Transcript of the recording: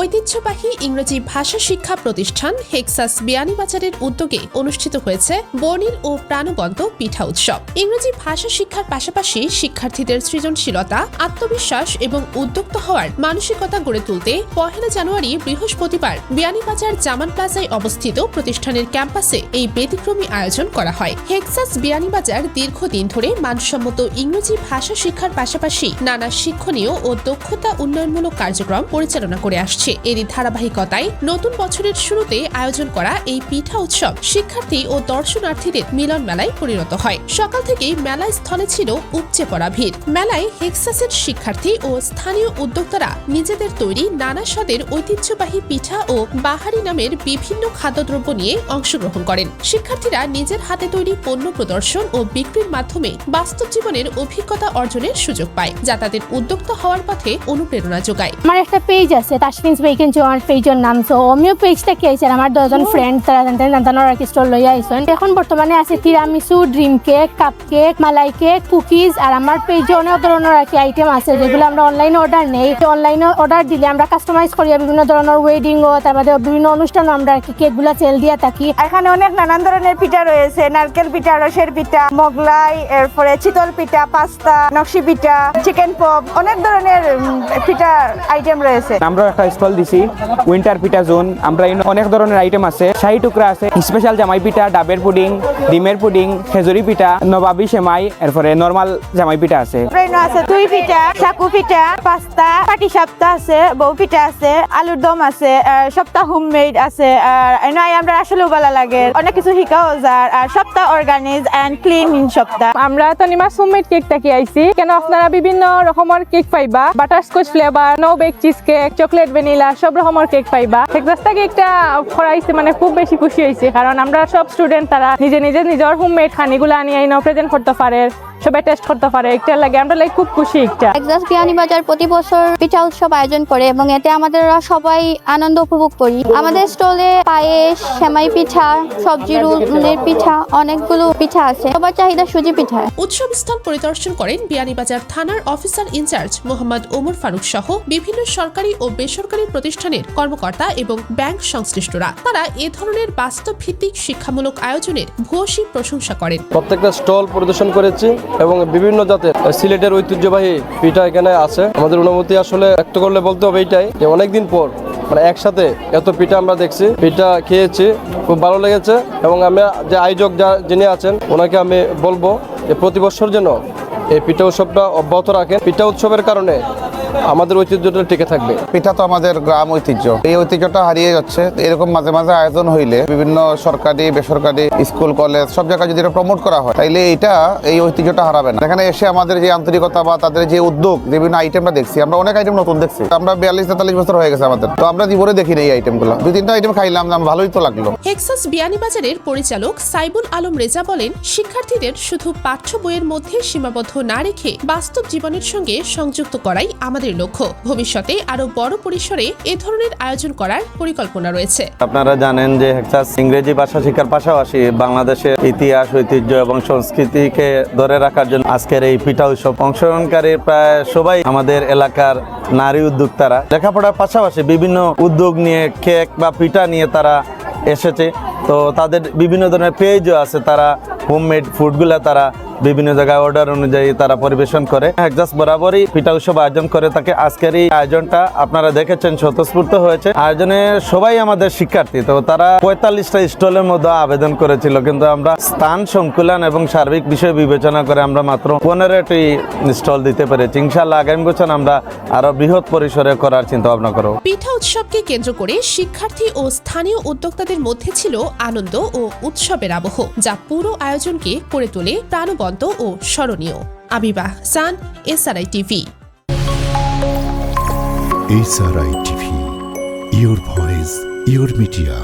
ঐতিহ্যবাহী ইংরেজি ভাষা শিক্ষা প্রতিষ্ঠান হেক্সাস বিয়ানীবাজারের উদ্যোগে অনুষ্ঠিত হয়েছে বর্ণিল ও প্রাণবন্ত পিঠা উৎসব। ইংরেজি ভাষা শিক্ষার পাশাপাশি শিক্ষার্থীদের সৃজনশীলতা, আত্মবিশ্বাস এবং উদ্যোক্ত হওয়ার মানসিকতা গড়ে তুলতে পহেলা জানুয়ারি বৃহস্পতিবার বিয়ানীবাজার জামান প্লাজায় অবস্থিত প্রতিষ্ঠানের ক্যাম্পাসে এই ব্যতিক্রমী আয়োজন করা হয়। হেক্সাস বিয়ানীবাজার দীর্ঘদিন ধরে মানসম্মত ইংরেজি ভাষা শিক্ষার পাশাপাশি নানা শিক্ষণীয় ও দক্ষতা উন্নয়নমূলক কার্যক্রম পরিচালনা করে আসছে। এরই ধারাবাহিকতায় নতুন বছরের শুরুতে আয়োজন করা এই পিঠা উৎসব শিক্ষার্থী ও দর্শনার্থীদের মিলন মেলায় পরিণত হয়। সকাল থেকেই মেলা স্থলে ছিল উপচে পড়া ভিড়। মেলায় হেক্সাসের শিক্ষার্থী ও স্থানীয় উদ্যোক্তারা নিজেদের তৈরি নানা স্বাদের ঐতিহ্যবাহী পিঠা ও বাহারি নামের বিভিন্ন খাদ্যদ্রব্য নিয়ে অংশগ্রহণ করেন। শিক্ষার্থীরা নিজের হাতে তৈরি পণ্য প্রদর্শন ও বিক্রির মাধ্যমে বাস্তব জীবনের অভিজ্ঞতা অর্জনের সুযোগ পায়, যা তাদের উদ্যোক্তা হওয়ার পথে অনুপ্রেরণা যোগায়। আমার একটা পেজ আছে তাসফিন্স বেকেন আমার পেজের নাম সো আমিও পেজটা কি আইছে আমার দশজন ফ্রেন্ড তারা জানতেন জানতানোর আর কি স্টল লইয়া আইসেন এখন বর্তমানে আছে tiramisu dream cake cupcake malai cake cookies আর আমার পেজে অনেক ধরনের আর কি আইটেম আছে যেগুলো আমরা অনলাইনে অর্ডার নেই অনলাইনে অর্ডার দিলে আমরা কাস্টমাইজ করি বিভিন্ন ধরনের ওয়েডিং ও তারপরে বিভিন্ন অনুষ্ঠানে আমরা আর কি কেকগুলো সেল দিয়ে থাকি এখানে অনেক নানান ধরনের পিঠা রয়েছে নারকেল পিঠা রসের পিঠা মোগলাই এরপরে চিতল পিঠা পাস্তা নকশি পিঠা চিকেন পপ অনেক ধরনের পিঠা আইটেম রয়েছে। আমরা একটা স্টল দিছি উইন্টার পিঠা জোন। আমরা এখানে অনেক ধরনের আইটেম আছে শাহী টুকরা আছে স্পেশাল জামাই পিঠা ডাবের পুডিং ডিমের পুডিং খেজুরি পিঠা নবাবি সেমাই এরপরে নর্মাল জামাই পিঠা আছে। আছে দুই পিঠা সাকু পিঠা পাস্তা পাটি সাপ্তা আছে বউ পিঠা আছে আলুর দম আছে সপ্তাহ হোমমেড আছে আর এনাই আমরা আসলেও ভালো লাগে। অনেক কিছু শিখাও যায় আর সপ্তাহ অর্গানিজ এন্ড ক্লিন ইন সপ্তাহ। আমরা তনিমাস হোমমেড কেকটা কি আইছি। কেন আপনারা বিভিন্ন রকমের কেক পাইবা butterscotch flavour no bake cheesecake chocolate vanilla সব রকমের কেক পাইবা। টেক্সাসটা কেকটা ফরাইছে মানে খুব বেশি খুশি হয়েছে। কারণ আমরা সব স্টুডেন্ট তারা নিজে নিজে নিজের হোমমেড খানিগুলো আনিয়ে আইন প্রেজেন্ট করতে পারে। সবাই টেস্ট করতে পারে একটা লাগে আমরা লাইক খুব খুশি একটা। টেক্সাস বিয়ানী বাজার প্রতি বছর পিঠা উৎসব আয়োজন করে এবং এতে আমাদের সবাই আনন্দ উপভোগ করি। আমাদের স্টলে পায়েস সেমাই পিঠা সবজি রুলের পিঠা অনেকগুলো পিঠা আছে। সবার চাহিদা সুজি পিঠা। উৎসব স্থল পরিদর্শন করেন বিয়ানীবাজার থানার officer in charge Mohammad Omar Faruk সহ বিভিন্ন সরকারি ও বেসরকারি প্রতিষ্ঠানের কর্মকর্তা এবং ব্যাংক সংশ্লিষ্টরা। তারা এ ধরনের বাস্তব ভিত্তিক শিক্ষামূলক আয়োজনের ভূয়সী প্রশংসা করেন। প্রত্যেকটা স্টল পরিদর্শন করেছি। এবং বিভিন্ন জাতের সিলেটের ঐতিহ্যবাহী পিঠা এখানে আছে। আমাদের অনুমতি আসলে ব্যক্ত করলে বলতে হবে এটাই যে অনেকদিন পর মানে একসাথে এত পিঠা আমরা দেখছি, পিঠা খেয়েছি, খুব ভালো লেগেছে এবং আমি যে আয়োজক যা যিনি আছেন, ওনাকে আমি বলব যে প্রতি বছর যেন এই পিঠা উৎসবটা অব্যাহত রাখেন। পিঠা উৎসবের কারণে আমাদের ঐতিহ্যটা টিকে থাকবে। পিঠা তো আমাদের গ্রাম ঐতিহ্য। এই ঐতিহ্যটা হারিয়ে যাচ্ছে। এরকম মাঝে মাঝে আয়োজন হইলে বিভিন্ন সরকারি বেসরকারি স্কুল কলেজ সব জায়গায় যদি এটা প্রমোট করা হয় তাইলে এটা এই ঐতিহ্যটা হারাবে না। এখানে এসে আমাদের যে আন্তরিকতা বা তাদের যে উদ্যোগ বিভিন্ন আইটেমটা দেখছি আমরা অনেক আইটেম নতুন দেখছি। আমরা বিয়াল্লিশ তেতাল্লিশ বছর হয়ে গেছে আমাদের। তো আমরা জীবনে দেখি না এই আইটেমগুলো দুই তিনটা আইটেম খাইলাম ভালোই তো লাগল। হেক্সাস বিয়ানীবাজারের পরিচালক সাইবুল আলম রেজা বলেন শিক্ষার্থীদের শুধু পাঠ্য বইয়ের মধ্যে সীমাবদ্ধ না রেখে বাস্তব জীবনের সঙ্গে সংযুক্ত করাই আমাদের লক্ষ্য। ভবিষ্যতে আরও বড় পরিসরে এ ধরনের আয়োজন করার পরিকল্পনা রয়েছে। আপনারা জানেন যে হেক্সাস ইংরেজি ভাষা, শিক্ষার পাশাপাশি বাংলাদেশের ইতিহাস, ঐতিহ্য এবং সংস্কৃতিকে ধরে রাখার জন্য আজকের এই পিঠা উৎসব অংশগ্রহণকারী প্রায় সবাই আমাদের এলাকার নারী উদ্যোক্তারা। লেখাপড়ার পাশাপাশি বিভিন্ন উদ্যোগ নিয়ে কেক বা পিঠা নিয়ে তারা এসেছে। তো তাদের বিভিন্ন ধরনের পেজও আছে। তারা হোমমেড ফুডগুলো তারা বিভিন্ন জায়গায় অর্ডার অনুযায়ী তারা পরিবেশন করে। হেক্সাস বরাবরই পিঠা উৎসব আয়োজন করে থাকে। আজকের এই আয়োজনটা আপনারা দেখেছেন, স্বতঃস্ফূর্ত হয়েছে। আয়োজনে সবাই আমাদের শিক্ষার্থী, তো তারা পঁয়তাল্লিশটা স্টলের মধ্যে আবেদন করেছিল। কিন্তু আমরা স্থান সংকুলন এবং সার্বিক বিষয় বিবেচনা করে আমরা মাত্র পনেরোটি স্টল দিতে পেরেছি। ইনশাল্লাহ আগামী বছর আমরা আরও বৃহৎ পরিসরে করার চিন্তা ভাবনা করব। পিঠা উৎসবকে কেন্দ্র করে শিক্ষার্থী ও স্থানীয় উদ্যোক্তাদের মধ্যে ছিল আনন্দ ও উৎসবের আবহ, যা পুরো আয়োজনকে করে তোলে প্রাণবন্ত ও স্মরণীয়। আবিবা সান SRI TV. SRI TV your voice your media